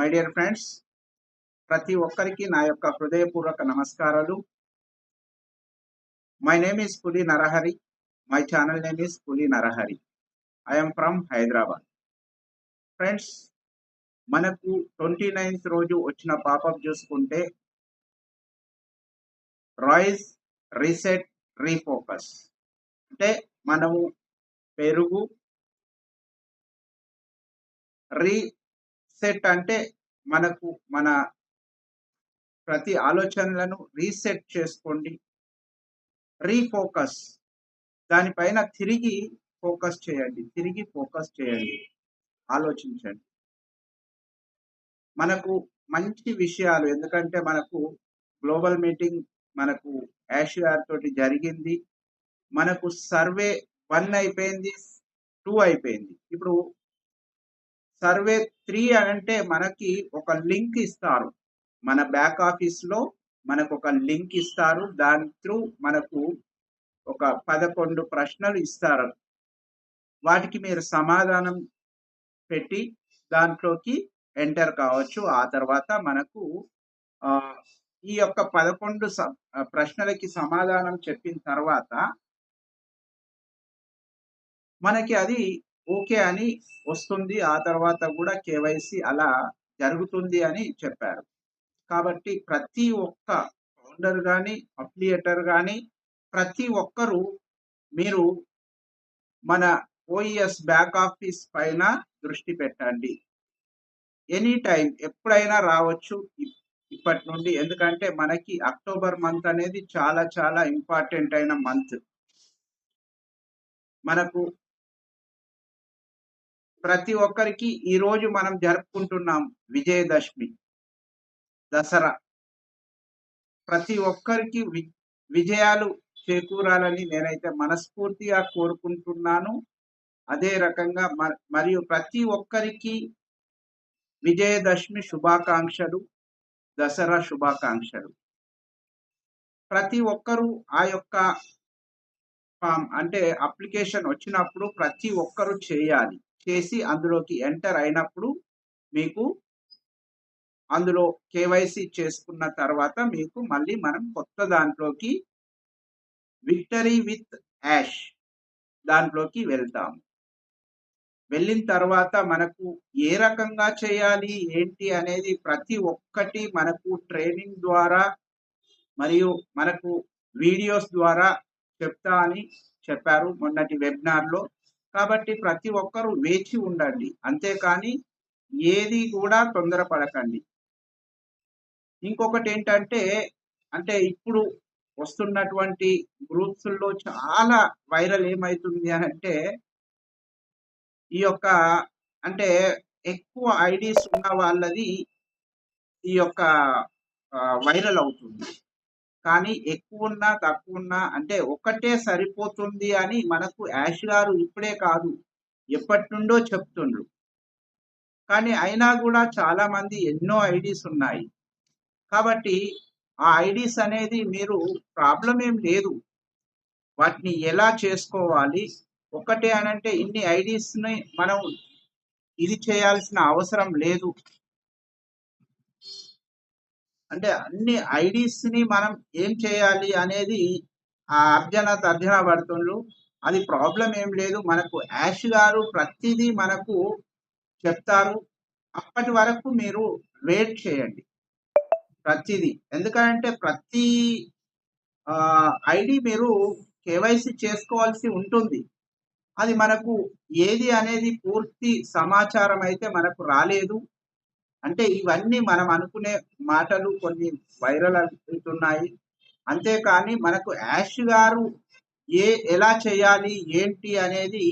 My dear friends ప్రతి ఒక్కరికి నా యొక్క హృదయపూర్వక నమస్కారాలు. My name is Puli Narahari my channel name is Puli Narahari I'm from Hyderabad friends మనకు ట్వంటీ నైన్త్ రోజు వచ్చిన పాపప్ చూసుకుంటే రాయిస్ రీసెట్ రీఫోకస్ అంటే మనము పెరుగు రీ రీసెట్ అంటే మనకు మన ప్రతి ఆలోచనలను రీసెట్ చేసుకోండి. రీఫోకస్. దానిపైన తిరిగి ఫోకస్ చేయండి. తిరిగి ఫోకస్ చేయండి. ఆలోచించండి. మనకు మంచి విషయాలు ఎందుకంటే మనకు గ్లోబల్ మీటింగ్ మనకు యాషియార్ తోటి జరిగింది. మనకు సర్వే వన్ అయిపోయింది టూ అయిపోయింది. ఇప్పుడు సర్వే త్రీ అంటే మనకి ఒక లింక్ ఇస్తారు. మన బ్యాక్ ఆఫీస్లో మనకు ఒక లింక్ ఇస్తారు. దాని త్రూ మనకు ఒక పదకొండు ప్రశ్నలు ఇస్తారు. వాటికి మీరు సమాధానం పెట్టి దాంట్లోకి ఎంటర్ కావచ్చు. ఆ తర్వాత మనకు ఈ యొక్క పదకొండు స- ప్రశ్నలకి సమాధానం చెప్పిన తర్వాత మనకి అది ఓకే అని వస్తుంది. ఆ తర్వాత కూడా కేవైసీ అలా జరుగుతుంది అని చెప్పారు. కాబట్టి ప్రతి ఒక్క ఫౌండర్ కానీ అఫిలియేటర్ కానీ ప్రతి ఒక్కరూ మీరు మన ఓఈఎస్ బ్యాక్ ఆఫీస్ పైన దృష్టి పెట్టండి. ఎనీ టైం ఎప్పుడైనా రావచ్చు ఇప్- ఇప్పటి నుండి. ఎందుకంటే మనకి అక్టోబర్ మంత్ అనేది చాలా చాలా ఇంపార్టెంట్ అయిన మంత్. మనకు ప్రతి ఒక్కరికి ఈ రోజు మనం జరుపుకుంటున్నాం విజయదశమి దసరా. ప్రతి ఒక్కరికి విజయాలు చేకూరాలని నేనైతే మనస్ఫూర్తిగా కోరుకుంటున్నాను. అదే రకంగా మ- మరియు ప్రతి ఒక్కరికి విజయదశమి శుభాకాంక్షలు దసరా శుభాకాంక్షలు. ప్రతి ఒక్కరూ ఆ యొక్క ఫామ్ అంటే అప్లికేషన్ వచ్చినప్పుడు ప్రతి ఒక్కరూ చేయాలి. చేసి అందులోకి ఎంటర్ అయినప్పుడు మీకు అందులో కేవైసీ చేసుకున్న తర్వాత మీకు మళ్ళీ మనం కొత్త దాంట్లోకి విక్టరీ విత్ యాష్ దాంట్లోకి వెళ్తాము. వెళ్ళిన తర్వాత మనకు ఏ రకంగా చేయాలి ఏంటి అనేది ప్రతి ఒక్కటి మనకు ట్రైనింగ్ ద్వారా మరియు మనకు వీడియోస్ ద్వారా చెప్తా అని చెప్పారు మొన్నటి వెబినార్లో. కాబట్టి ప్రతి ఒక్కరూ వేచి ఉండండి. అంతేకాని ఏది కూడా తొందరపడకండి. ఇంకొకటి ఏంటంటే అంటే ఇప్పుడు వస్తున్నటువంటి గ్రూప్స్లో చాలా వైరల్ ఏమవుతుంది అని అంటే ఈ యొక్క అంటే ఎక్కువ ఐడీస్ ఉన్న వాళ్ళది ఈ యొక్క వైరల్ అవుతుంది. కానీ ఎక్కువ ఉన్నా తక్కువ ఉన్నా అంటే ఒకటే సరిపోతుంది అని మనకు యాష్ గారు ఇప్పుడే కాదు ఎప్పటి నుండో చెప్తుండ్రు. కానీ అయినా కూడా చాలా మంది ఎన్నో ఐడీస్ ఉన్నాయి. కాబట్టి ఆ ఐడీస్ అనేది మీరు ప్రాబ్లం ఏం లేదు. వాటిని ఎలా చేసుకోవాలి? ఒకటే అనంటే ఇన్ని ఐడీస్ని మనం ఇది చేయాల్సిన అవసరం లేదు. అంటే అన్ని ఐడీస్ని మనం ఏం చేయాలి అనేది ఆ అర్జన తర్జన పడుతుండ్రు. అది ప్రాబ్లం ఏం లేదు. మనకు యాష్ గారు ప్రతిదీ మనకు చెప్తారు. అప్పటి వరకు మీరు వెయిట్ చేయండి. ప్రతిదీ. ఎందుకంటే ప్రతి ఐడి మీరు కేవైసీ చేసుకోవాల్సి ఉంటుంది. అది మనకు ఏది అనేది పూర్తి సమాచారం అయితే మనకు రాలేదు. అంటే ఇవన్నీ మనం అనుకునే మాటలు కొన్ని వైరల్ అవుతున్నాయి. అంతేకాని మనకు యాష్ గారు ఏ ఎలా చేయాలి ఏంటి అనేది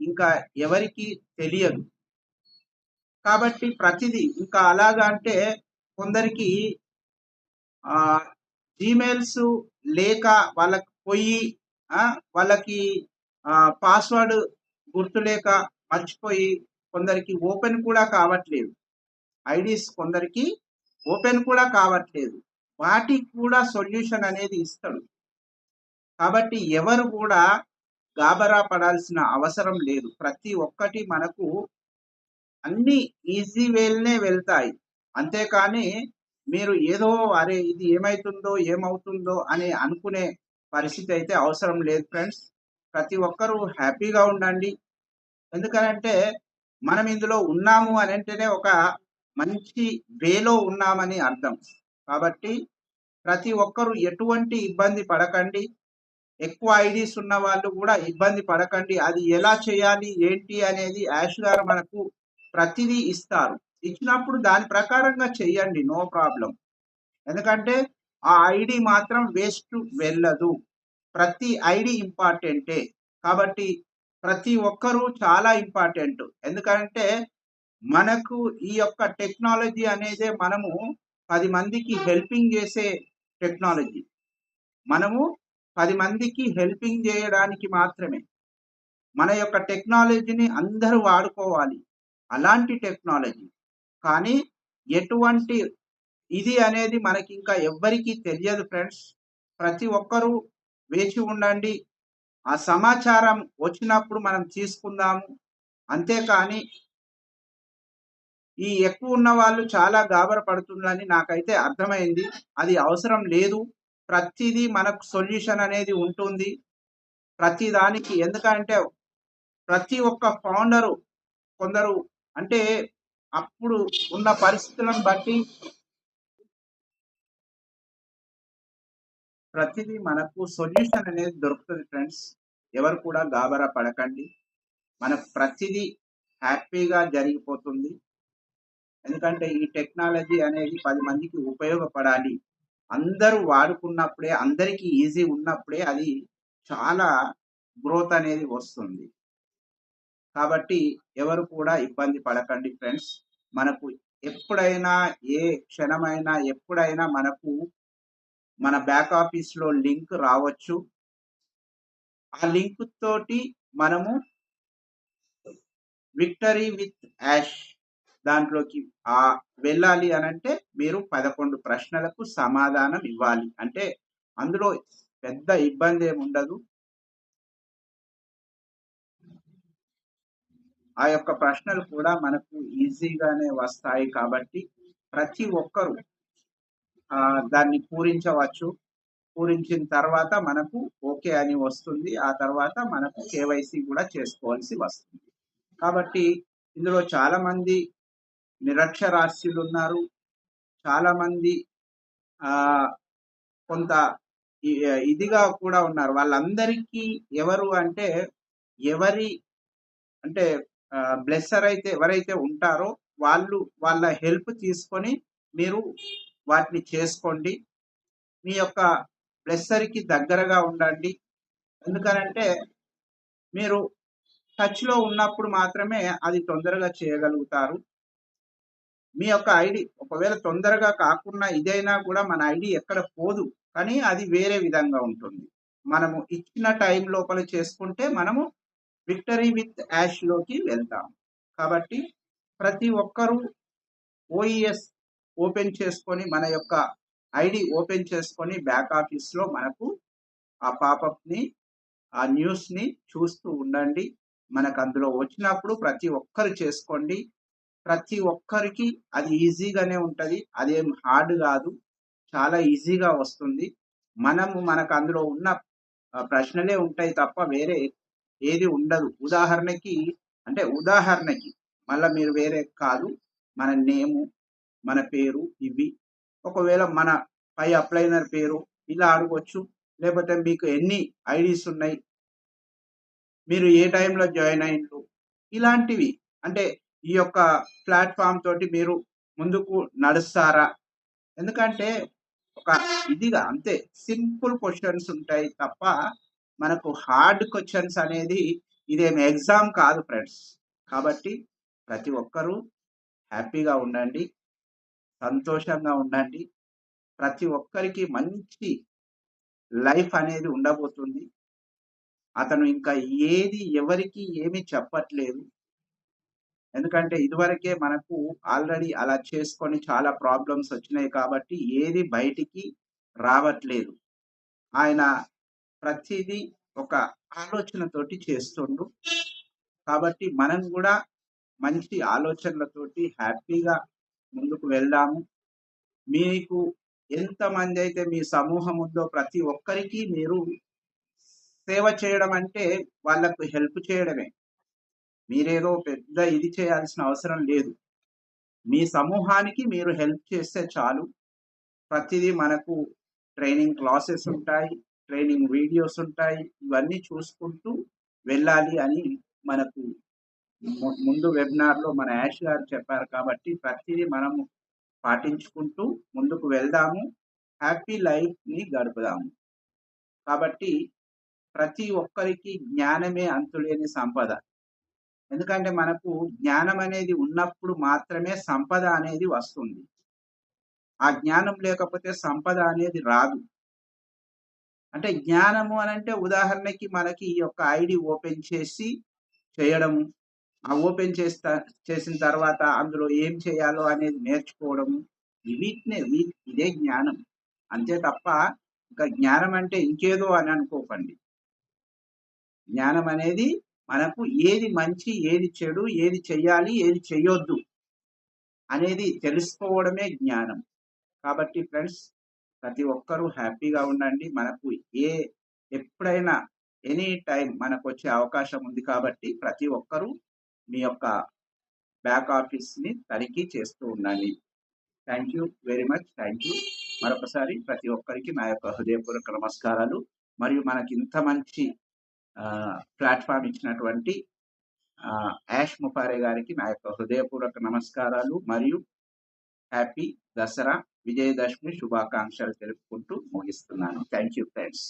ఇంకా ఎవరికి తెలియదు. కాబట్టి ప్రతిదీ ఇంకా అలాగా అంటే కొందరికి ఆ జీమెయిల్స్ లేక వాళ్ళకి పోయి వాళ్ళకి పాస్వర్డ్ గుర్తులేక మర్చిపోయి కొందరికి ఓపెన్ కూడా కావట్లేదు. ఐడీస్ కొందరికి ఓపెన్ కూడా కావట్లేదు. వాటికి కూడా సొల్యూషన్ అనేది ఇస్తాడు. కాబట్టి ఎవరు కూడా గాబరా పడాల్సిన అవసరం లేదు. ప్రతి ఒక్కటి మనకు అన్ని ఈజీ వేల్నే వెళ్తాయి. అంతేకాని మీరు ఏదో అరే ఇది ఏమవుతుందో ఏమవుతుందో అని అనుకునే పరిస్థితి అయితే అవసరం లేదు ఫ్రెండ్స్. ప్రతి ఒక్కరూ హ్యాపీగా ఉండండి. ఎందుకనంటే మనం ఇందులో ఉన్నాము అని అంటేనే ఒక మంచి వేలో ఉన్నామని అర్థం. కాబట్టి ప్రతి ఒక్కరూ ఎటువంటి ఇబ్బంది పడకండి. ఎక్కువ ఐడీస్ ఉన్న వాళ్ళు కూడా ఇబ్బంది పడకండి. అది ఎలా చేయాలి ఏంటి అనేది యాష్ గారు మనకు ప్రతిదీ ఇస్తారు. ఇచ్చినప్పుడు దాని ప్రకారంగా చెయ్యండి నో ప్రాబ్లం. ఎందుకంటే ఆ ఐడి మాత్రం వేస్ట్ వెళ్ళదు. ప్రతి ఐడి ఇంపార్టెంటే. కాబట్టి ప్రతి ఒక్కరూ చాలా ఇంపార్టెంట్. ఎందుకంటే మనకు ఈ యొక్క టెక్నాలజీ అనేది మనము పది మందికి హెల్పింగ్ చేసే టెక్నాలజీ. మనము పది మందికి హెల్పింగ్ చేయడానికి మాత్రమే మన యొక్క టెక్నాలజీని అందరూ వాడుకోవాలి. అలాంటి టెక్నాలజీ. కానీ ఎటువంటి ఇది అనేది మనకి ఇంకా ఎవ్వరికీ తెలియదు ఫ్రెండ్స్. ప్రతి ఒక్కరూ వేచి ఉండండి. ఆ సమాచారం వచ్చినప్పుడు మనం తీసుకుందాము. అంతేకాని ఈ ఎక్కువ ఉన్న వాళ్ళు చాలా గాబరపడుతుందని నాకైతే అర్థమైంది. అది అవసరం లేదు. ప్రతిదీ మనకు సొల్యూషన్ అనేది ఉంటుంది. ప్రతి దానికి ఎందుకంటే ప్రతి ఒక్క ఫౌండరు కొందరు అంటే అప్పుడు ఉన్న పరిస్థితులను బట్టి ప్రతిదీ మనకు సొల్యూషన్ అనేది దొరుకుతుంది ఫ్రెండ్స్. ఎవరు కూడా గాబరా పడకండి. మనకు ప్రతిదీ హ్యాపీగా జరిగిపోతుంది. ఎందుకంటే ఈ టెక్నాలజీ అనేది పది మందికి ఉపయోగపడాలి. అందరూ వాడుకున్నప్పుడే అందరికీ ఈజీ ఉన్నప్పుడే అది చాలా గ్రోత్ అనేది వస్తుంది. కాబట్టి ఎవరు కూడా ఇబ్బంది పడకండి ఫ్రెండ్స్. మనకు ఎప్పుడైనా ఏ క్షణమైనా ఎప్పుడైనా మనకు మన బ్యాక్ ఆఫీస్లో లింక్ రావచ్చు. ఆ లింక్ తోటి మనము విక్టరీ విత్ యాష్ దాంట్లోకి ఆ వెళ్ళాలి అని అంటే మీరు పదకొండు ప్రశ్నలకు సమాధానం ఇవ్వాలి. అంటే అందులో పెద్ద ఇబ్బంది ఏమి ఉండదు. ఆ యొక్క ప్రశ్నలు కూడా మనకు ఈజీగానే వస్తాయి కాబట్టి ప్రతి ఒక్కరూ దాన్ని పూరించవచ్చు. పూరించిన తర్వాత మనకు ఓకే అని వస్తుంది. ఆ తర్వాత మనకు కేవైసీ కూడా చేసుకోవాల్సి వస్తుంది. కాబట్టి ఇందులో చాలా మంది నిరక్షరాస్యులు ఉన్నారు చాలా మంది ఆ కొంత ఇదిగా కూడా ఉన్నారు. వాళ్ళందరికీ ఎవరు అంటే ఎవరి అంటే బ్లెస్సర్ అయితే ఎవరైతే ఉంటారో వాళ్ళు వాళ్ళ హెల్ప్ తీసుకొని మీరు వాటిని చేసుకోండి. మీ యొక్క బ్లెస్సర్కి దగ్గరగా ఉండండి. ఎందుకనంటే మీరు టచ్లో ఉన్నప్పుడు మాత్రమే అది తొందరగా చేయగలుగుతారు. మీ యొక్క ఐడి ఒకవేళ తొందరగా కాకుండా ఇదైనా కూడా మన ఐడి ఎక్కడ పోదు కానీ అది వేరే విధంగా ఉంటుంది. మనము ఇచ్చిన టైం లోపల చేసుకుంటే మనము విక్టరీ విత్ యాష్లోకి వెళ్తాం. కాబట్టి ప్రతి ఒక్కరూ ఓఈఎస్ ఓపెన్ చేసుకొని మన యొక్క ఐడి ఓపెన్ చేసుకొని బ్యాక్ ఆఫీస్లో మనకు ఆ పాపప్ని ఆ న్యూస్ని చూస్తూ ఉండండి. మనకు అందులో వచ్చినప్పుడు ప్రతి ఒక్కరు చేసుకోండి. ప్రతి ఒక్కరికి అది ఈజీగానే ఉంటుంది. అదేం హార్డ్ కాదు. చాలా ఈజీగా వస్తుంది. మనము మనకు అందులో ఉన్న ప్రశ్నలే ఉంటాయి తప్ప వేరే ఏది ఉండదు. ఉదాహరణకి అంటే ఉదాహరణకి మళ్ళీ మీరు వేరే కాదు. మన నేము మన పేరు ఇవి. ఒకవేళ మన పై అప్లైనర్ పేరు ఇలా అడగవచ్చు లేకపోతే మీకు ఎన్ని ఐడీస్ ఉన్నాయి? మీరు ఏ టైంలో జాయిన్ అయ్యిండ్రు? ఇలాంటివి. అంటే ఈ యొక్క ప్లాట్ఫామ్ తోటి మీరు ముందుకు నడుస్తారా? ఎందుకంటే ఒక ఇదిగా అంతే సింపుల్ క్వశ్చన్స్ ఉంటాయి తప్ప మనకు హార్డ్ క్వశ్చన్స్ అనేది ఇదేమి ఎగ్జామ్ కాదు ఫ్రెండ్స్. కాబట్టి ప్రతి ఒక్కరూ హ్యాపీగా ఉండండి సంతోషంగా ఉండండి. ప్రతి ఒక్కరికి మంచి లైఫ్ అనేది ఉండబోతుంది. అతను ఇంకా ఏది ఎవరికి ఏమి చెప్పట్లేదు. ఎందుకంటే ఇదివరకే మనకు ఆల్రెడీ అలా చేసుకొని చాలా ప్రాబ్లమ్స్ వచ్చినాయి కాబట్టి ఏది బయటికి రావట్లేదు. ఆయన ప్రతిదీ ఒక ఆలోచనతోటి చేస్తుండు. కాబట్టి మనం కూడా మంచి ఆలోచనలతోటి హ్యాపీగా ముందుకు వెళ్దాము. మీకు ఎంతమంది అయితే మీ సమూహం ఉందో ప్రతి ఒక్కరికి మీరు సేవ చేయడం అంటే వాళ్ళకు హెల్ప్ చేయడమే. మీరేదో పెద్ద ఇది చేయాల్సిన అవసరం లేదు. మీ సమూహానికి మీరు హెల్ప్ చేస్తే చాలు. ప్రతిదీ మనకు ట్రైనింగ్ క్లాసెస్ ఉంటాయి ట్రైనింగ్ వీడియోస్ ఉంటాయి. ఇవన్నీ చూసుకుంటూ వెళ్ళాలి అని మనకు ము- ముందు వెబినార్లో మన యాష్ గారు చెప్పారు కాబట్టి ప్రతిదీ మనము పాటించుకుంటూ ముందుకు వెళ్దాము. హ్యాపీ లైఫ్ని గడుపుదాము. కాబట్టి ప్రతి ఒక్కరికి జ్ఞానమే అంతులేని సంపద. ఎందుకంటే మనకు జ్ఞానం అనేది ఉన్నప్పుడు మాత్రమే సంపద అనేది వస్తుంది. ఆ జ్ఞానం లేకపోతే సంపద అనేది రాదు. అంటే జ్ఞానము అని అంటే ఉదాహరణకి మనకి ఈ యొక్క ఐడి ఓపెన్ చేసి చేయడం ఆ ఓపెన్ చేస్తా చేసిన తర్వాత అందులో ఏం చేయాలో అనేది నేర్చుకోవడము వీటినే ఇదే జ్ఞానం. అంతే తప్ప ఇంకా జ్ఞానం అంటే ఇంకేదో అని అనుకోకండి. జ్ఞానం అనేది మనకు ఏది మంచి ఏది చెడు ఏది చెయ్యాలి ఏది చెయ్యొద్దు అనేది తెలుసుకోవడమే జ్ఞానం. కాబట్టి ఫ్రెండ్స్ ప్రతి ఒక్కరూ హ్యాపీగా ఉండండి. మనకు ఏ ఎప్పుడైనా ఎనీ టైం మనకు వచ్చే అవకాశం ఉంది కాబట్టి ప్రతి ఒక్కరూ మీ యొక్క బ్యాక్ ఆఫీస్ని తనిఖీ చేస్తూ ఉండండి. Thank you very much. Thank you. మరొకసారి ప్రతి ఒక్కరికి నా యొక్క హృదయపూర్వక నమస్కారాలు. మరియు మనకి ఇంత మంచి ప్లాట్ఫామ్ ఇచ్చినటువంటి ఆ, యాష్ ముపారే గారికి నా యొక్క హృదయపూర్వక నమస్కారాలు మరియు హ్యాపీ దసరా విజయదశమి శుభాకాంక్షలు తెలుపుకుంటూ ముగిస్తున్నాను. Thank you friends.